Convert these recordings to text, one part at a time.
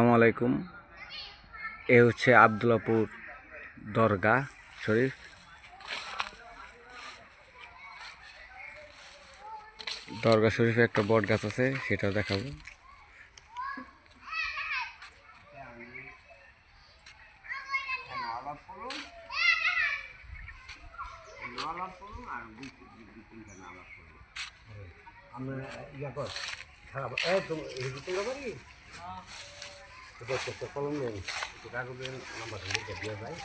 আসসালামু আলাইকুম। এ হচ্ছে আবদুল্লাপুর দরগা শরীফ। দরগা শরীফে একটা বট গাছ আছে সেটা দেখাবো। আমরা ইয়া কর, খারাপ। এই তোমরা বাড়ি এটা একটা কলম নেন একটু কাগজের নাম্বার লিখে দিয়ে যায়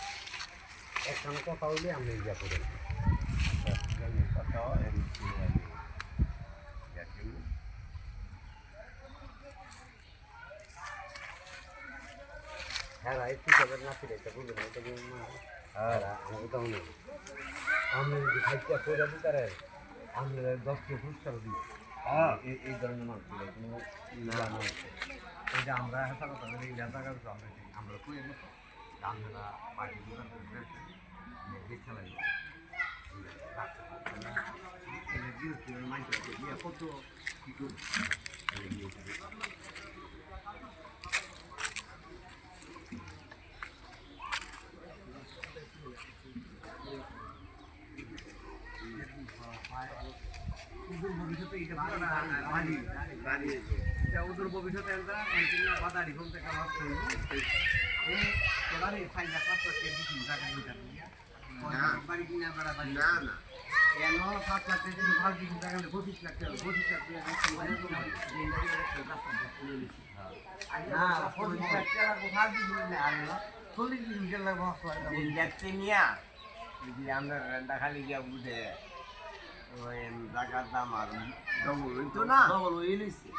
একখানে কথা হইলে আপনি ইয়া কথা হ্যাঁ রাই ঠিক আছে। না ফিরে এটা বুঝলেন এটা কি আমি করে দিই হ্যাঁ এই ধরনের না না যে আমরা হেসা কথা বলি লেদা কাজ আমরা আমরা কই এনে তো আমরা পার্টি দোকান করে দেখতে লাগবে কত কি করব? ভবিষ্যতে এটা বাড়ি বাড়ি এটা ওদের ভবিষ্যতে একটা কন্টিনিউ বাধা রিফর্ম থেকে লাভ করব এই এবারে ফাইল একটা তো কে দিছি টাকা দিতে বাড়ি কিনা বাড়া বাড়ি না না কেন সাত লাখ টাকা যদি ভাগ না না আমরা খালি গিয়া বুঝে টাকার দাম আর ডবল হইতো না? ডবল নিচ্ছে